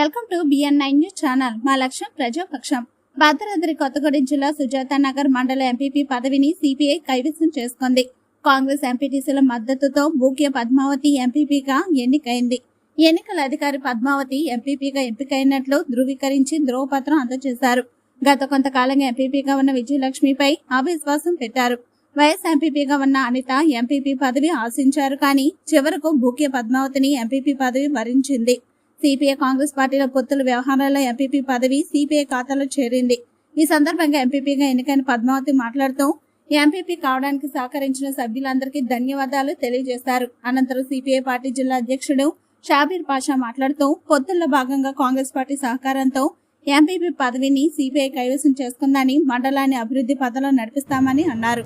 Welcome to BN nine news channel. మా లక్ష్యం ప్రజాపక్షం. భద్రాద్రి కొత్తగూడెం జిల్లా సుజాత నగర్ మండల ఎంపీపీ పదవిని సిపిఐ కైవసం చేసుకుంది. కాంగ్రెస్ ఎంపీటీసీల మద్దతుతో బూక్య పద్మావతి ఎంపీపీగా ఎన్నికైంది. ఎన్నికల అధికారి పద్మావతి ఎంపీపీగా ఎంపికైనట్లు ధృవీకరించి ధ్రువపత్రం అందజేశారు. గత కొంతకాలంగా ఎంపీపీగా ఉన్న విజయలక్ష్మిపై అవిశ్వాసం పెట్టారు. వైఎస్ ఎంపీపీగా ఉన్న అనిత ఎంపీపీ పదవి ఆశించారు కానీ చివరకు బూక్య పద్మావతిని ఎంపీపీ పదవి వరించింది సిపిఐ కాంగ్రెస్ పార్టీల పొత్తుల వ్యవహారాల ఎంపీపీ పదవి సిపిఐ ఖాతాలో చేరింది. ఈ సందర్భంగా ఎంపీపీగా ఎన్నికైన పద్మావతి మాట్లాడుతూ ఎంపీపీ కావడానికి సహకరించిన సభ్యులందరికీ ధన్యవాదాలు తెలియజేశారు. అనంతరం సిపిఐ పార్టీ జిల్లా అధ్యక్షుడు షాబీర్ పాషా మాట్లాడుతూ పొత్తుల్లో భాగంగా కాంగ్రెస్ పార్టీ సహకారంతో ఎంపీపీ పదవిని సిపిఐ కైవసం చేసుకుందని మండలాన్ని అభివృద్ధి పథంలో నడిపిస్తామని అన్నారు.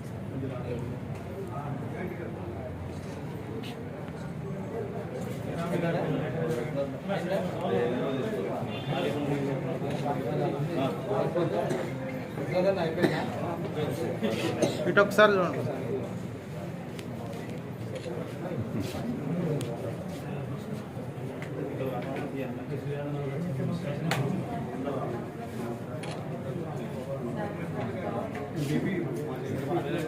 ఇటు ఒకసారి చూడండి. బీపీ